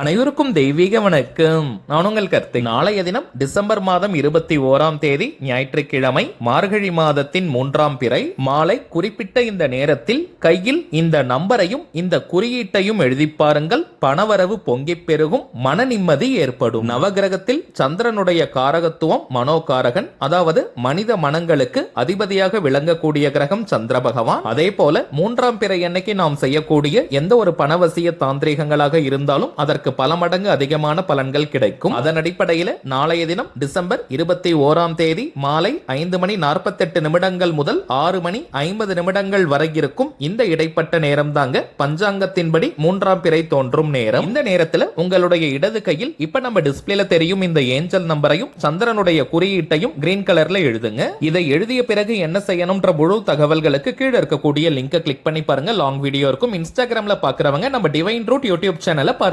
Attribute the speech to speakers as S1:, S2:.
S1: அனைவருக்கும் தெய்வீக வணக்கம். நான் உங்கள் கருத்து நாளைய தினம் டிசம்பர் மாதம் இருபத்தி ஓராம் தேதி ஞாயிற்றுக்கிழமை மார்கழி மாதத்தின் மூன்றாம் பிறை மாலை குறிப்பிட்ட இந்த நேரத்தில் கையில் இந்த நம்பரையும் இந்த குறியீட்டையும் எழுதி பாருங்கள். பணவரவு பொங்கிப் பெருகும் மன நிம்மதி ஏற்படும். நவகிரகத்தில் சந்திரனுடைய காரகத்துவம் மனோகாரகன் அதாவது மனித மனங்களுக்கு அதிபதியாக விளங்கக்கூடிய கிரகம் சந்திர பகவான். அதே போல மூன்றாம் பிறை அன்னைக்கு நாம் செய்யக்கூடிய எந்த ஒரு பணவசிய தாந்திரிகங்களாக இருந்தாலும் அதற்கு அதற்கு பல மடங்கு அதிகமான பலன்கள் கிடைக்கும். அதன் அடிப்படையில் நாளைய தினம் டிசம்பர் இருபத்தி ஓராம் தேதி மாலை ஐந்து மணி நாற்பத்தெட்டு நிமிடங்கள் முதல் ஆறு மணி ஐம்பது நிமிடங்கள் வரை இருக்கும் இந்த இடைப்பட்ட நேரம் தாங்க பஞ்சாங்கத்தின்படி மூன்றாம் பிறை தோன்றும் நேரம். இந்த நேரத்துல உங்களுடைய இடது கையில் இப்ப நம்ம டிஸ்பிளேல தெரியும் இந்த ஏஞ்சல் நம்பரையும் சந்திரனுடைய குறியீட்டையும் கிரீன் கலர்ல எழுதுங்க. இதை எழுதிய பிறகு என்ன செய்யணும்ன்ற முழு தகவல்களுக்கு கீழே இருக்கக்கூடிய லிங்கை கிளிக் பண்ணி பாருங்க. லாங் வீடியோ இருக்கும். இன்ஸ்டாகிராம்ல பாக்குறவங்க நம்ம டிவைன் ரூட் யூடியூப் சேனலை பாருங்க.